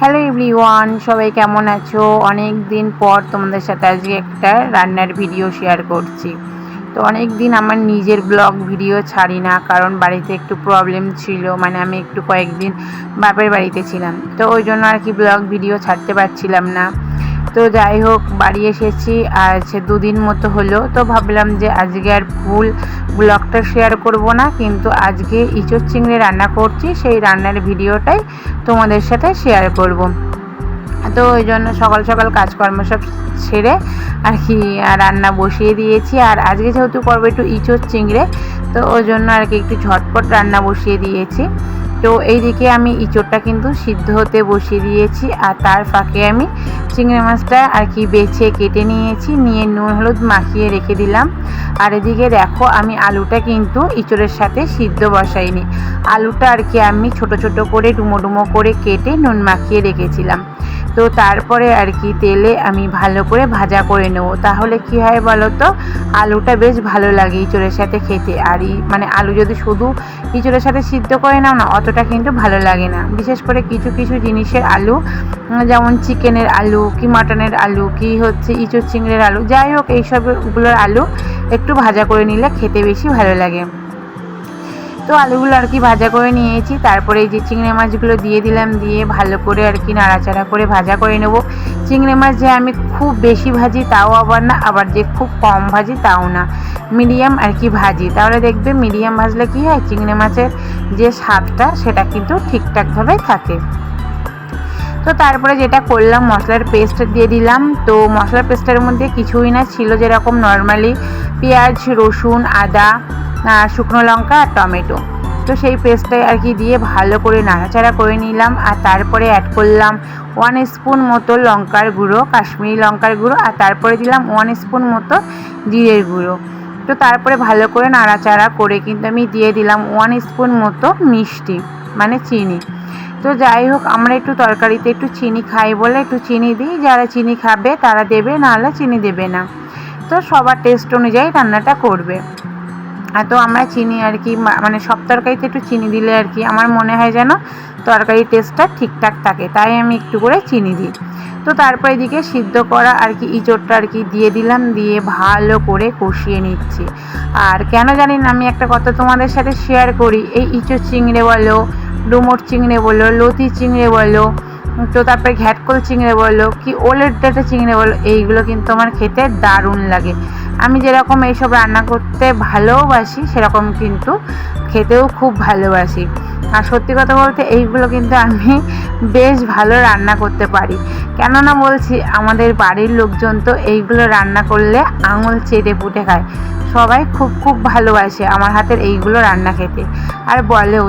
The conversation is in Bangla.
হ্যালো এভরিওয়ান সবাই কেমন আছো? অনেক দিন পর তোমাদের সাথে আজকে একটা রান্নার ভিডিও শেয়ার করছি। তো অনেক দিন আমার নিজের ব্লগ ভিডিও ছাড়ি না, কারণ বাড়িতে একটু প্রবলেম ছিল। মানে আমি একটু কয়েকদিন বাপের বাড়িতে ছিলাম। তো ওই জন্য আর কি ব্লগ ভিডিও ছাড়তে পারছিলাম না। তো যাই হোক, বাড়ি এসেছি আর আজ দুদিন মতো হলো। তো ভাবলাম যে আজকে আর ফুল ব্লগটা শেয়ার করব না, কিন্তু আজকে ইঁচড় চিংড়ি রান্না করছি, সেই রান্নার ভিডিওটাই তোমাদের সাথে শেয়ার করব। তো ওই জন্য সকাল সকাল কাজকর্ম সব ছেড়ে আর কি রান্না বসিয়ে দিয়েছি। আর আজকে যেহেতু করব একটু ইঁচড় চিংড়ে, তো ওই জন্য আর কি একটু ঝটপট রান্না বসিয়ে দিয়েছি। তো এইদিকে আমি ইঁচড়টা কিন্তু সিদ্ধ হতে বসিয়ে দিয়েছি আর তার ফাঁকে আমি চিংড়ি মাছটা আর কি বেছে কেটে নিয়েছি, নিয়ে নুন হলুদ মাখিয়ে রেখে দিলাম। আর এদিকে দেখো আমি আলুটা কিন্তু ইঁচড়ের সাথে সিদ্ধ বসাইনি। আলুটা আর কি আমি ছোট ছোট করে ডুমো ডুমো করে কেটে নুন মাখিয়ে রেখেছিলাম। তো তারপরে আর কি তেলে আমি ভালো করে ভাজা করে নেব। তাহলে কি হয় বলো তো আলুটা বেশ ভালো লাগে ইঁচড়ের সাথে খেতে। আর মানে আলু যদি শুধু ইঁচড়ের সাথে সিদ্ধ করে নাও না, অতটা কিন্তু ভালো লাগে না। বিশেষ করে কিছু কিছু জিনিসের আলু যেমন চিকেনের আলু কি মাটনের আলু, কি হচ্ছে ইঁচড় চিংড়ের আলু, যাই হোক এইসবগুলোর আলু একটু ভাজা করে নিলে খেতে বেশি ভালো লাগে। তো আলুগুলো আর কি ভাজা করে নিয়েছি। তারপরে এই যে চিংড়ি মাছগুলো দিয়ে দিলাম, দিয়ে ভালো করে আর কি নাড়াচাড়া করে ভাজা করে নেব। চিংড়ি মাছ যে আমি খুব বেশি ভাজি তাও আবার না, আবার যে খুব কম ভাজি তাও না। মিডিয়াম আর কি ভাজি। তাহলে দেখবে মিডিয়াম ভাজলে কি হয়? চিংড়ি মাছের যে স্বাদটা সেটা কিন্তু ঠিকঠাকভাবে থাকে। তো তারপরে যেটা করলাম, মশলার পেস্ট দিয়ে দিলাম। তো মশলার পেস্টের মধ্যে কিছুই না, ছিল যেরকম নর্মালি পেঁয়াজ, রসুন, আদা শুকনো লঙ্কা আর টমেটো। তো সেই পেস্টটাই আর কি দিয়ে ভালো করে নাড়াচাড়া করে নিলাম আর তারপরে অ্যাড করলাম ওয়ান স্পুন মতো লঙ্কার গুঁড়ো, কাশ্মীরি লঙ্কার গুঁড়ো আর তারপরে দিলাম ওয়ান স্পুন মতো জিরের গুঁড়ো। তো তারপরে ভালো করে নাড়াচাড়া করে কিন্তু আমি দিয়ে দিলাম ওয়ান স্পুন মতো মিষ্টি মানে চিনি। তো যাই হোক, আমরা একটু তরকারিতে একটু চিনি খাই বলে একটু চিনি দিই, যারা চিনি খাবে তারা দেবে নাহলে চিনি দেবে না। তো সবার টেস্ট অনুযায়ী রান্নাটা করবে। তো আমরা চিনি আর কি মানে সব তরকারিতে একটু চিনি দিলে আর কি, আমার মনে হয় যেন তরকারির টেস্টটা ঠিকঠাক থাকে, তাই আমি একটু করে চিনি দিই। তো তারপর এদিকে সিদ্ধ করা আর কি ইঁচড়টা আর কি দিয়ে দিলাম, দিয়ে ভালো করে কষিয়ে নিচ্ছি। আর কেন জানি না, আমি একটা কথা তোমাদের সাথে শেয়ার করি, এই ইঁচড় চিংড়ে বলো, ডুমোর চিংড়ে বলো, লতি চিংড়ে বলো, তো তারপরে ঘ্যাটকল চিংড়ে বলো, কি ওলের ডাটা চিংড়ে বলো, এইগুলো কিন্তু আমার খেতে দারুণ লাগে। আমি যেরকম এইসব রান্না করতে ভালোবাসি, সেরকম কিন্তু খেতেও খুব ভালোবাসি। আর সত্যি কথা বলতে এইগুলো কিন্তু আমি বেশ ভালো রান্না করতে পারি। কেননা বলছি, আমাদের বাড়ির লোকজন তো এইগুলো রান্না করলে আঙুল চেটে পুটে খায়। সবাই খুব খুব ভালোবাসে আমার হাতের এইগুলো রান্না খেতে। আর বলেও